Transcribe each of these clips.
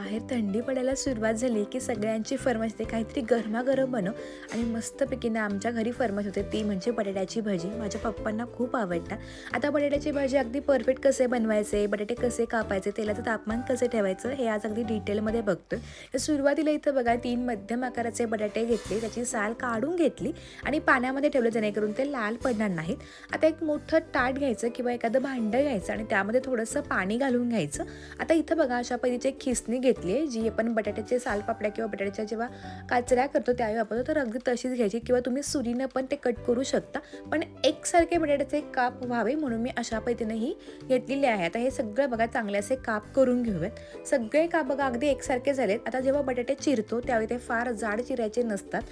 बाहेर थंडी पडायला सुरुवात झाली की सगळ्यांची फरमाईश ते काहीतरी गरमागरम बनव आणि मस्तपैकी ना आमच्या घरी फरमाईश होते. ती म्हणजे बटाट्याची भाजी. माझ्या पप्पांना खूप आवडतात आता बटाट्याची भाजी अगदी परफेक्ट कसे बनवायचे बटाटे कसे कापायचे तेलाचं तापमान कसे ठेवायचं हे आज अगदी डिटेलमध्ये बघतोय. तर सुरुवातीला इथं बघा तीन मध्यम आकाराचे बटाटे घेतले. त्याची साल काढून घेतली आणि पाण्यामध्ये ठेवलं जेणेकरून ते लाल पडणार नाहीत. आता एक मोठं ताट घ्यायचं किंवा एखादं भांडं घ्यायचं आणि त्यामध्ये थोडंसं पाणी घालून घ्यायचं. आता इथं बघा अशा पद्धतीची खिसणी घे घेतली आहे जी आपण बटाट्याचे सालपापड्या किंवा बटाट्याच्या जेव्हा काचऱ्या करतो त्यावेळी वापरतो तर अगदी तशीच घ्यायची किंवा तुम्ही सुरीनं पण ते कट करू शकता. पण एकसारखे बटाट्याचे काप व्हावे म्हणून मी अशा पद्धतीने ही घेतलेली आहे. आता हे सगळं बघा चांगले असे काप करून घेऊयात. सगळे काप बघा अगदी एकसारखे झालेत. आता जेव्हा बटाटे चिरतो त्यावेळी ते फार जाड चिरायचे नसतात.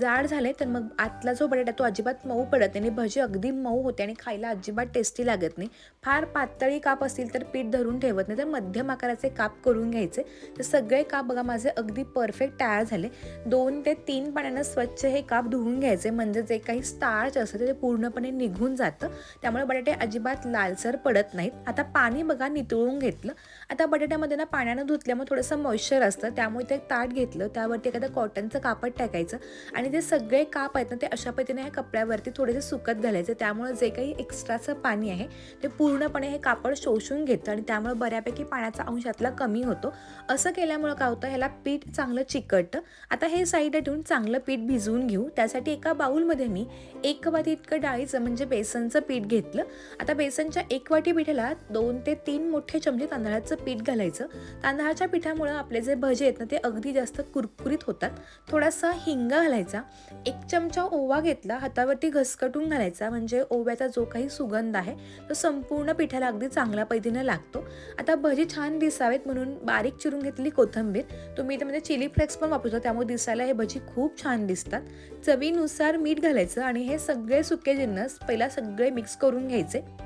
जाड झाले तर मग आतला जो बटाटा तो अजिबात मऊ पडत नाही आणि भजी अगदी मऊ होते आणि खायला अजिबात टेस्टी लागत नाही. फार पातळी काप असतील तर पीठ धरून ठेवत नाही तर मध्यम आकाराचे काप करून घ्यायचे. तर सगळे काप बघा माझे अगदी परफेक्ट तयार झाले. दोन ते तीन पाण्यानं स्वच्छ हे काप धुवून घ्यायचे. म्हणजे जे काही स्टार्च असतं ते पूर्णपणे निघून जातं. त्यामुळे बटाटे अजिबात लालसर पडत नाहीत. आता पाणी बघा नितळून घेतलं. आता बटाट्यामध्ये ना पाण्यानं धुतल्यामुळे थोडंसं मॉइश्चर असतं. त्यामुळे ते ताट घेतलं. त्यावरती एखादं कॉटनचं कापड टाकायचं. आणि ते सगळे काप आहेत ना ते अशा पद्धतीने ह्या कपड्यावरती थोडेसे सुकत घालायचे. त्यामुळे जे काही एक्स्ट्राचं पाणी आहे ते पूर्णपणे हे कापड शोषून घेतं. आणि त्यामुळे बऱ्यापैकी पाण्याचा अंश यातला कमी होतो. असं केल्यामुळं काय होतं ह्याला पीठ चांगलं चिकटतं आता हे साईडला ठेवून चांगलं पीठ भिजवून घेऊ. त्यासाठी एका बाऊलमध्ये मी एक वाटी इतकं डाळीचं म्हणजे बेसनचं पीठ घेतलं. आता बेसनच्या एक वाटी पिठाला दोन ते तीन मोठे चमचे तांदळाचं पीठ घालायचं. तांदळाच्या पिठामुळं आपले जे भजे आहेत ना ते अगदी जास्त कुरकुरीत होतात. थोडासा हिंग घालायचा. एक चमचा ओवा घेतला हातावरती घसकटून घालायचा. म्हणजे ओव्याचा जो काही सुगंध आहे तो संपूर्ण पिठाला अगदी चांगल्या पद्धतीने लागतो. आता भजी छान दिसावेत म्हणून बारीक चिरून घेतली कोथिंबीर. तुम्ही त्यामध्ये चिली फ्लेक्स पण वापरू शकता त्यामुळे दिसायला हे भजी खूप छान दिसतात. चवीनुसार मीठ घालायचं आणि हे सगळे सुके जिन्नस पहिला सगळे मिक्स करून घ्यायचे.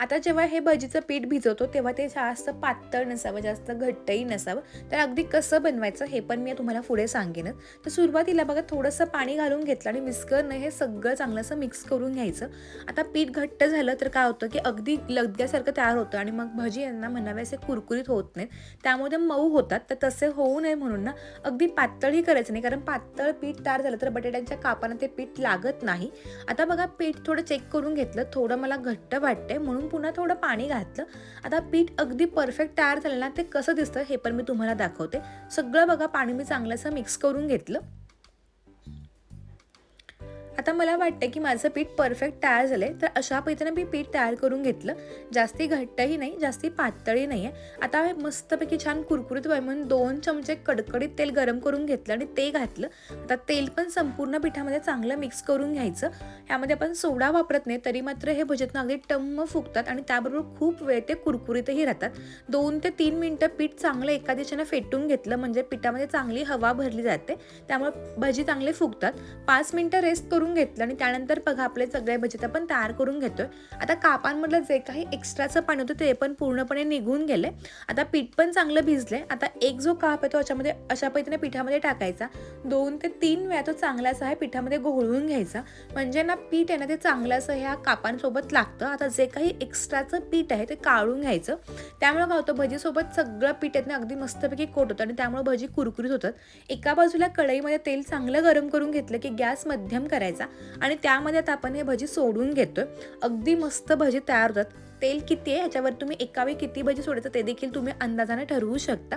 आता जेव्हा हे भजीचं पीठ भिजवतो तेव्हा ते जास्त पातळ नसावं जास्त घट्टही नसावं. तर अगदी कसं बनवायचं हे पण मी तुम्हाला पुढे सांगेनच तर सुरुवातीला बघा थोडंसं पाणी घालून घेतलं आणि मिस्करनं हे सगळं चांगलं असं मिक्स करून घ्यायचं. आता पीठ घट्ट झालं तर काय होतं की अगदी लगद्यासारखं तयार होतं आणि मग भजी यांना म्हणावे असे कुरकुरीत होत नाहीत. त्यामुळे ते मऊ होतात. तर तसे होऊ नये म्हणून ना अगदी पातळही करायचं नाही. कारण पातळ पीठ तयार झालं तर बटाट्यांच्या कापानं ते पीठ लागत नाही. आता बघा पीठ थोडं चेक करून घेतलं. थोडं मला घट्ट वाटतंय. म्हणून पुन्हा थोडं पाणी घातलं. आता पीठ अगदी परफेक्ट तयार झालं ना ते कसं दिसतं हे पण मी तुम्हाला दाखवते. सगळं बघा पाणी मी चांगलंसं मिक्स करून घेतलं. आता मला वाटतं की माझं पीठ परफेक्ट तयार झालं आहे तर अशा पद्धतीने मी पीठ तयार करून घेतलं. जास्ती घट्टही नाही जास्ती पातळी नाही आहे आता मस्तपैकी छान कुरकुरीत व्हाय म्हणून दोन चमचे कडकडीत तेल गरम करून घेतलं आणि ते घातलं. आता तेल पण संपूर्ण पिठामध्ये चांगलं मिक्स करून घ्यायचं. ह्यामध्ये आपण सोडा वापरत नाही तरी मात्र हे भजीतनं अगदी टम्म फुगतात आणि त्याबरोबर खूप वेळ ते कुरकुरीतही राहतात. दोन ते तीन मिनटं पीठ चांगलं एका दिशेनं फेटून घेतलं म्हणजे पिठामध्ये चांगली हवा भरली जाते. त्यामुळे भजी चांगले फुगतात. पाच मिनटं रेस्ट करून करून घेतलं आणि त्यानंतर बघा आपले सगळे भजीत आपण तयार करून घेतोय. आता कापांमधलं जे काही एक्स्ट्राचं पाणी होतं ते पण पूर्णपणे निघून गेले. आता पीठ पण चांगलं भिजलंय आता एक जो काप आहे तो याच्यामध्ये अशा पद्धतीने पिठामध्ये टाकायचा. दोन ते तीन वेळा तो चांगला असा आहे पिठामध्ये घोळवून घ्यायचा. म्हणजे ना पीठ आहे ना ते चांगलं असं ह्या कापांसोबत लागतं. आता जे काही एक्स्ट्राचं पीठ आहे ते काढून घ्यायचं. त्यामुळे काय होतं भजीसोबत सगळं पीठ आहे ना अगदी मस्तपैकी कोट होतं आणि त्यामुळे भजी कुरकुरीत होतात. एका बाजूला कढईमध्ये तेल चांगलं गरम करून घेतलं की गॅस मध्यम करायचं. आणि त्यामध्ये आता आपण हे भजी सोडून घेतोय. अगदी मस्त भजी तयार होतात. तेल किती आहे ह्याच्यावर तुम्ही एकावेळी किती भजी सोडायचं ते देखील तुम्ही अंदाजाने ठरवू शकता.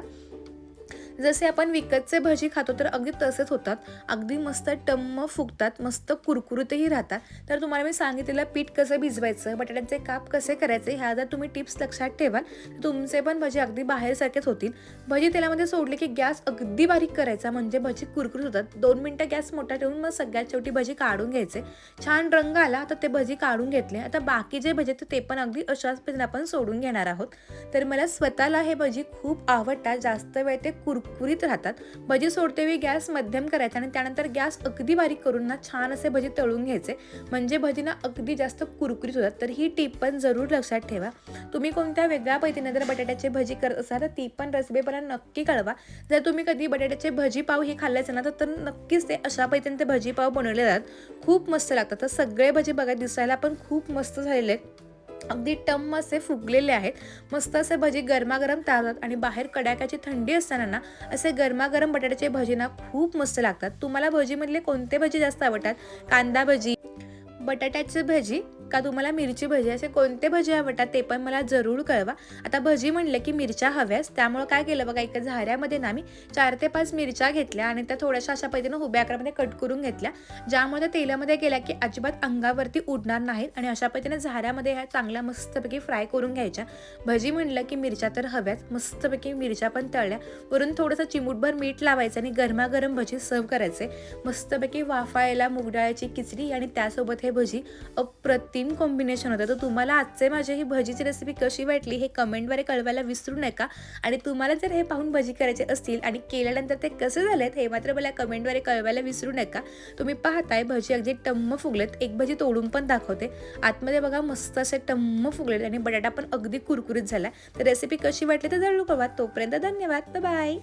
जसे आपण विकतचे भजी खातो तर अगदी तसेच होतात. अगदी मस्त टम्म फुगतात मस्त कुरकुरीतही राहतात. तर तुम्हाला मी सांगितलेलं पीठ कसं भिजवायचं बटाट्यांचे काप कसे करायचे ह्या जर तुम्ही टिप्स लक्षात ठेवाल तर तुमचे पण भजी अगदी बाहेरसारखेच होतील. भजी तेलामध्ये सोडले की गॅस अगदी बारीक करायचा म्हणजे भजी कुरकुरीत होतात. दोन मिनटं गॅस मोठा ठेवून मग सगळ्यात शेवटी भजी काढून घ्यायचे. छान रंग आला तर ते भजी काढून घेतले. आता बाकी जे भजी आहेत ते पण अगदी अशाच पद्धतीने आपण सोडून घेणार आहोत. तर मला स्वतःला हे भजी खूप आवडतात. जास्त वेळ ते कुरकुरीत राहतात. भजी सोडतेवेळी गॅस मध्यम करायचा आणि त्यानंतर गॅस अगदी बारीक करून ना छान असे भजी तळून घ्यायचे. म्हणजे भजी ना अगदी जास्त कुरकुरीत होतात. तर ही टीप पण जरूर लक्षात ठेवा. तुम्ही कोणत्या वेगळ्या पद्धतीने जर बटाट्याची भजी करत असाल तर ती पण रेसिपी नक्की कळवा. जर तुम्ही कधी बटाट्याचे भजी पाव हे खाल्ल्याचं ना तर- तर नक्कीच ते अशा पद्धतीने ते भजी पाव बनवले जातात खूप मस्त लागतात. तर सगळे भजी बघा दिसायला पण खूप मस्त झालेले आहेत. अगदी टम असे फुगलेले आहेत. मस्त असे भजी गरमागरम ताजतात आणि बाहेर कडाक्याची थंडी असताना ना असे गरमागरम बटाट्याचे भजी ना खूप मस्त लागतात. तुम्हाला भजीमधले कोणते भजी जास्त आवडतात? कांदा भजी बटाट्याची भजी का तुम्हाला मिरची भजी असे कोणते भजी आवडतात ते पण मला जरूर कळवा. आता भजी म्हणलं की मिरच्या हव्यास त्यामुळं काय केलं बघा एका झाऱ्यामध्ये ना मी चार ते पाच मिरच्या घेतल्या आणि त्या थोड्याशा अशा पद्धतीनं उभ्या आकारामध्ये कट करून घेतल्या. ज्यामुळे त्या तेलामध्ये गेल्या की अजिबात अंगावरती उडणार नाहीत आणि अशा पद्धतीने झाऱ्यामध्ये ह्या चांगल्या मस्तपैकी फ्राय करून घ्यायच्या. भजी म्हणलं की मिरच्या तर हव्याच मस्तपैकी मिरच्या पण तळल्या. वरून थोडंसं चिमूटभर मीठ लावायचं आणि गरमागरम भजी सर्व करायचे. मस्तपैकी वाफायला मुगडाळ्याची खिचडी आणि त्यासोबत हे भजी अप्रतिम कॉम्बिनेशन होतं. तर तुम्हाला आजचे माझे ही भजीची रेसिपी कशी वाटली हे कमेंटद्वारे कळवायला विसरू नका. आणि तुम्हाला जर हे पाहून भजी करायचे असतील आणि केल्यानंतर ते कसे झालेत हे मात्र मला कमेंटद्वारे कळवायला विसरू नका. तुम्ही पाहताय भजी अगदी टम्म फुगलेत. एक भजी तोडून पण दाखवते. आतमध्ये बघा मस्त असे टम्म फुगलेत आणि बटाटा पण अगदी कुरकुरीत झाला तर रेसिपी कशी वाटली तर जरूर कळवा तोपर्यंत धन्यवाद. बाय